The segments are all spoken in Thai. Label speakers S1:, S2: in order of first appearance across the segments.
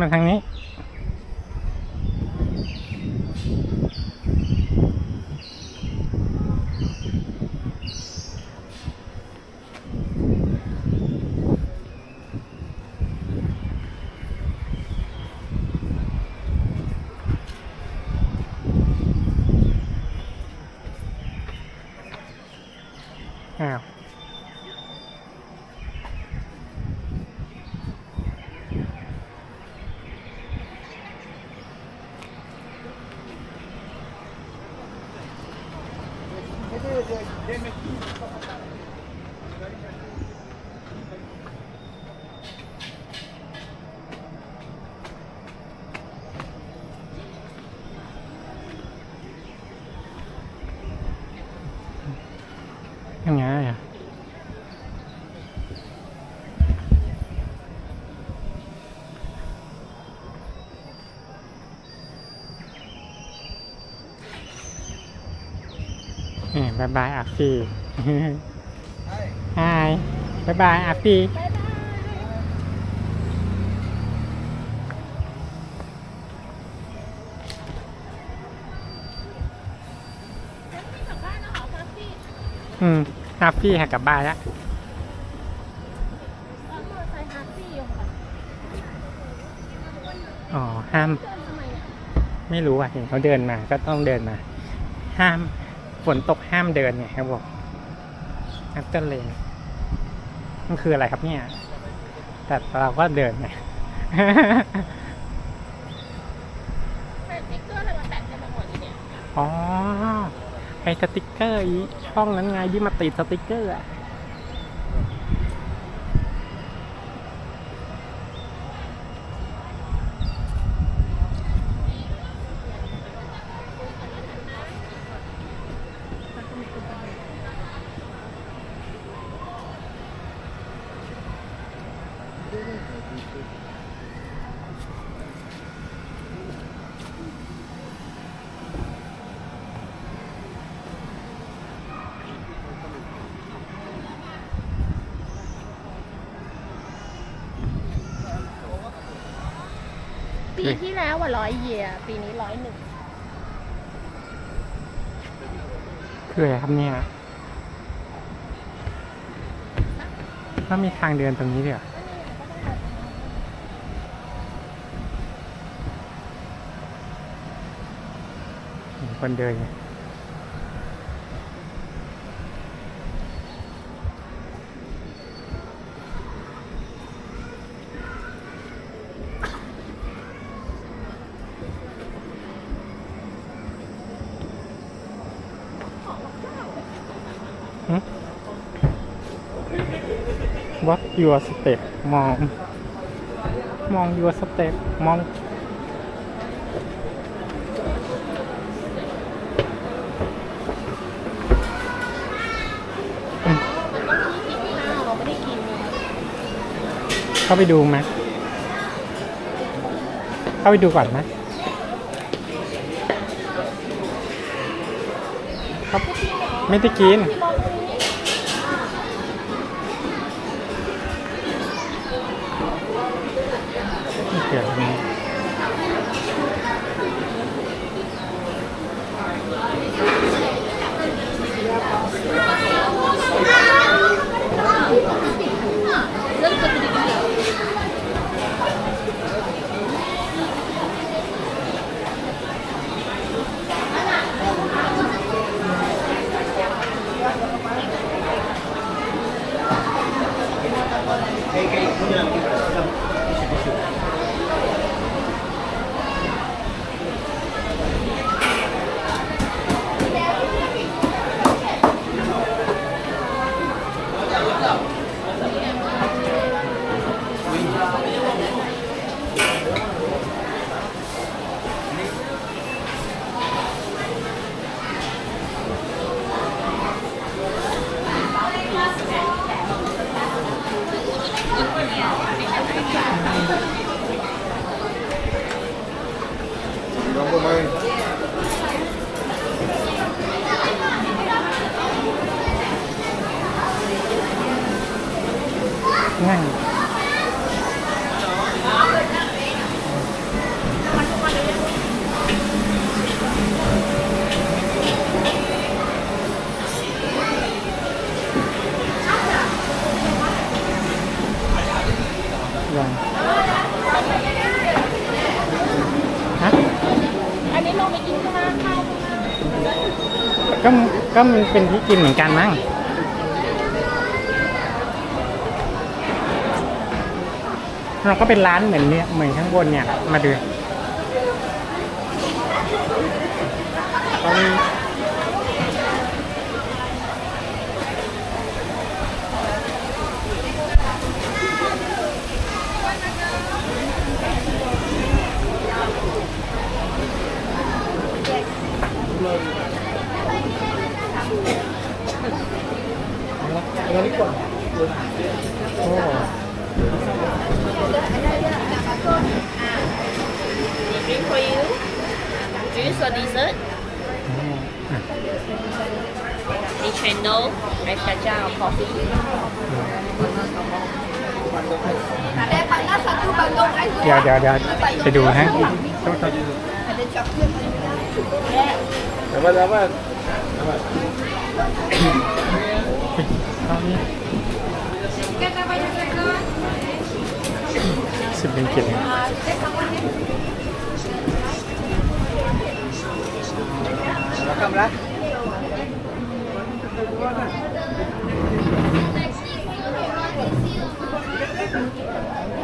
S1: มาทางนี้ บายบายอาฟีฮายบายบายอาฟี
S2: กลับบ้านแล้วเหรอครับพี่
S1: อืมอาฟีหากลับบ้านแล้ว
S2: เอามอเตอร์ไซค์ฮาร์ฟี่อยู่ค่ะ
S1: อ๋อ ห้าม
S2: เดินทำไมอะ
S1: ไม่รู้อะ เห็นเขาเดินมา ก็ต้องเดินมา ห้าม ฝนตกห้ามเดินไงครับบอก after rain มันคืออะไรครับเนี่ย แต่เราก็เดินไง
S2: แต่สติ๊กเกอร์อะไรมาแปะที่หมดที่เนี่ย
S1: อ๋อไอสติกเกอร์ช่องนั้นไงที่มาติดสติกเกอร์อะ
S2: ปีที่แล้วอะร้อยเยียปีนี้ร้อยหนึ่ง
S1: คืออะไรครับเนี่ยถ้ามีทางเดินตรงนี้เดี๋ยวคนเดินไงหึ What your step มอง มอง your step มอง
S2: มันต้องที่กินข้าวเราไม่ได้กินไง
S1: เข้าไปดูไหมเข้าไปดูก่อนไหมครับ ไม่ได้กิน ก็ก็มันเป็นที่กินเหมือนกันมั้งเราก็เป็นร้านเหมือนเนี่ยเหมือนข้างบนเนี่ยมาดูเขามีโอ้
S2: drink for you juice or dessert
S1: อะ
S2: มีเทรนโนไอซ์กาจ้า coffee
S1: เดี๋ยวเดี๋ยวเดี๋ยวไปดูฮะโทษโทษ
S3: Dapat dapat.
S1: เอานี่สิบเป็นกิจ
S3: Makan lah.
S1: โ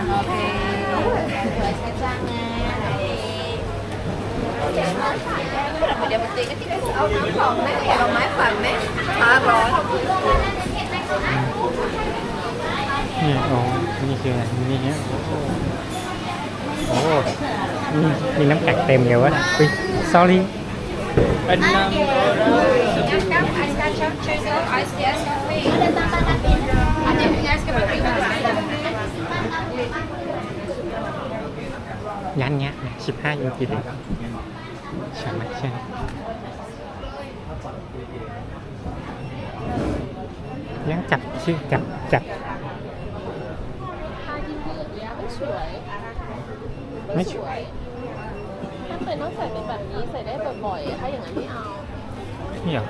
S1: นี่อ๋อนี่คืออะไรนี่ฮะโอ้โหมีมีน้ำแข็งเต็มเลยวะอุ้ย sorry
S3: Enam
S2: Kan ice kacang,
S1: ยันเนี้ยสิบห้ายูกิเลยใช่ไหมใช่ไหมยังจับชื่อจับจับ
S2: ผ้าที่ยืดเนี้ยไม่สวย
S1: ไม่สวย
S2: ถ้าเป็นต้องใส่เป็นแบบนี้ใส่ได้บ่อยๆถ้าอย่างนั้นไม่เอา
S1: นี่เหรอ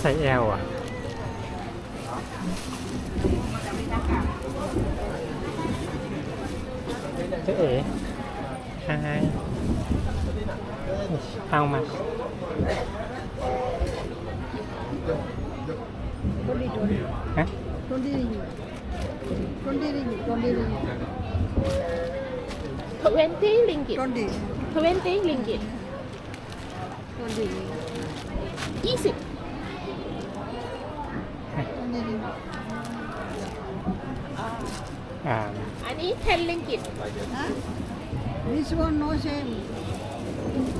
S1: ใส่แอลอะเจ๊เอ๋ฮายเอามาฮะ
S4: 20 ringgit. 20 ringgit, 20 ringgit.
S2: 20 ringgit.
S5: 20.
S2: 20 ringgit.
S5: 20.
S2: 20.
S1: อ่า
S2: อันนี้ 10 ringgit.
S5: Huh? This one no same.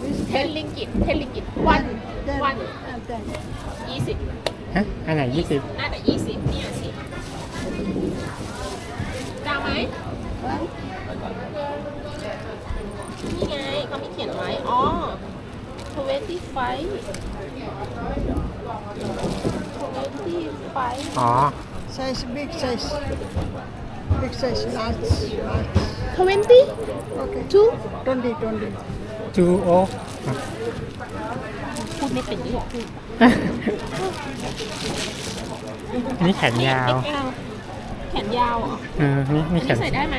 S5: This
S2: 10 ringgit. 10 ringgit. One.
S5: Ten.
S2: One.
S5: Uh, ten.
S2: 20.
S1: ฮะอันไหนยี่สิบ
S2: น่าจะ20เนี่ยสิจะเอาไหม เขาไม่เขียนไว้อ๋อ25 25
S1: อ๋อ
S5: Size big size. Big size. Large. Large.
S2: 20
S5: Okay.
S2: 2
S5: 20. 20.
S1: จูโอ
S2: พูดไม่เป็นที่พูด
S1: อันนี้แขนยาว
S2: XL แขนยาวเหรอ
S1: เออนี่
S2: อั
S1: นี่
S2: น
S1: แข
S2: นี้
S1: น
S2: ใส่ได้ไหม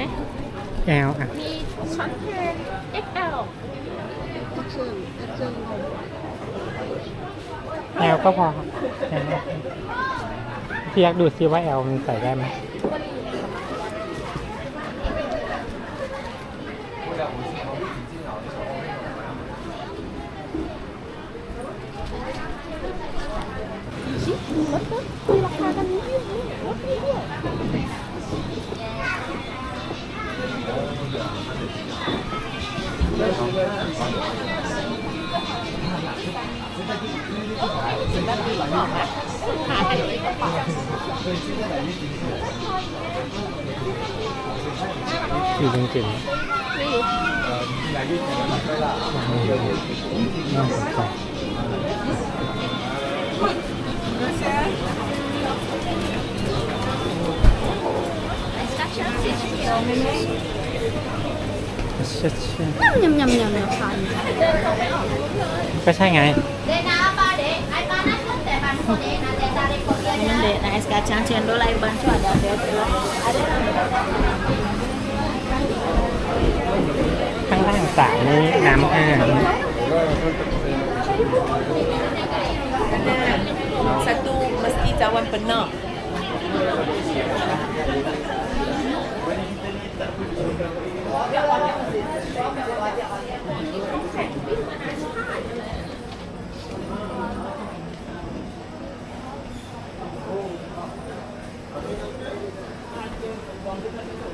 S1: แอลอะ
S2: มีช็อตแฮน ด์ XL
S5: XL. XL.
S1: แอลก็พอแอลพี่ยักษ์ดูซิว่าแอลมันใส่ได้ไหม
S2: ชิลดลดคุยราคากันนี้ยืดลดนี่เนี่ย
S1: อยู่จริง
S2: นี่
S1: ๆน่าสนใจ เชื่อเชื่อ
S2: ยำยำยำยำทาน
S1: ก็ใช่ไง
S3: Ini dek, nais kacang cendol air bantu ada ada ada.
S1: ข้างล่างสระนี้น้ำห้า
S6: Satu mesti cawan penuh.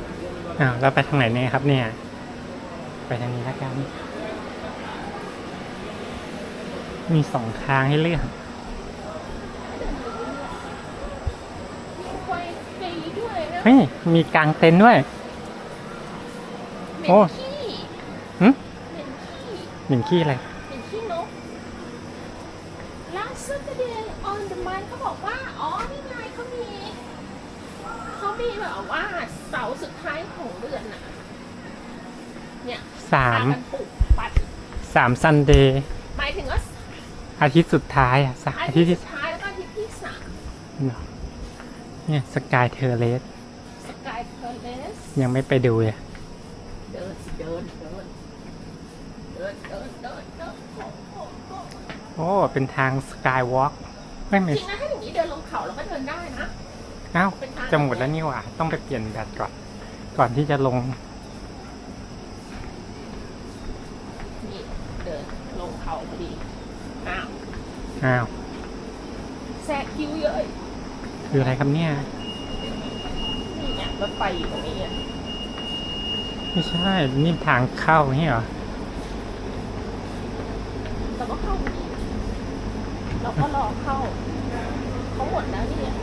S1: อ้าวแล้วไปทางไหนเนี่ยครับเนี่ย ไปทางนี้แล้วกัน มีสองทางให้เลือก
S2: ไฟฟรีด้วยนะ
S1: เฮ้ยมีกางเต็นท์ด้วย
S2: เหม็
S1: โอ้
S2: นขี้
S1: หึ
S2: เหม็นขี้
S1: หมิ่นขี้อะไร
S2: เหม็นขี้นก Last Saturday on the mind เขาบอกว่า อ๋อนี่ไงเขามีเขามีแบบว่าเสาร์สุดท้ายของเดือนน่ะ เนี่ย
S1: สาม
S2: พกันปลูกปัด
S1: สามซันเดย์
S2: หมายถึงว่า
S1: อาทิตย์สุดท้ายอะสาม
S2: อา
S1: อา
S2: ทิ
S1: ทิ
S2: ต
S1: ตย์ที่
S2: ย์สุดท้ายแล้วก็อาทิตย์ที่สาม
S1: เนอะเนี่ยสกายเทอร์เลส
S2: สกายเพลส
S1: ยังไม่ไปดูเลย
S2: เดินเดินเดินเดินเดินเดินเดินโอ้โหโอ้โห
S1: โอ้เป็นทางสกายวอล์กไม่
S2: จ
S1: ไม่
S2: ริงนะถ้าอย่างนี้เดินลงเขาแล้วก็เดินได้นะ
S1: อ้าว
S2: เป็นทาง
S1: จะหมดแล้วนี่หว่า ต้องไปเปลี่ยนแบตก่อน ก่อนที่จะลง
S2: นี่เดินลงเขาพอดีอ้าว
S1: อ้าว
S2: แซกคิวเยอะ
S1: คืออะไรครับเนี่ย
S2: นี่ไงรถไฟอยู่ตรงนี้อะ
S1: ไม่ใช่ นี่ทางเข้านี่เหรอ
S2: เราก็เข้าดี เราก็รอเข้า เขาหมดแล้วเนี่ย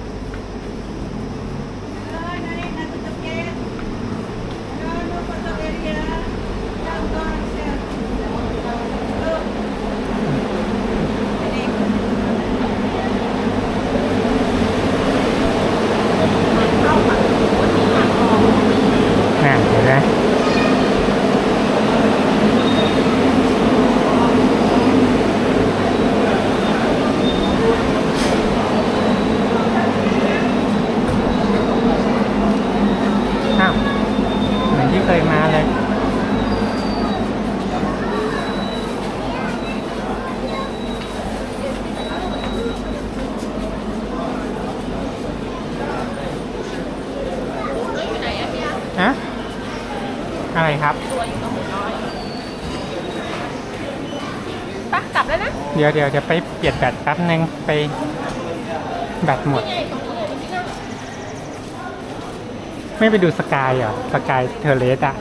S1: อ่าเห็นไหมอ้าวเหมือนที่เคยมาเลย เดี๋ยวเดี๋ยวจะไปเปลี่ยนแบตแป๊บนึงไปแบตหมด
S2: ไม่
S1: ไปดูสกายเหรอ สกายเทเลสอะ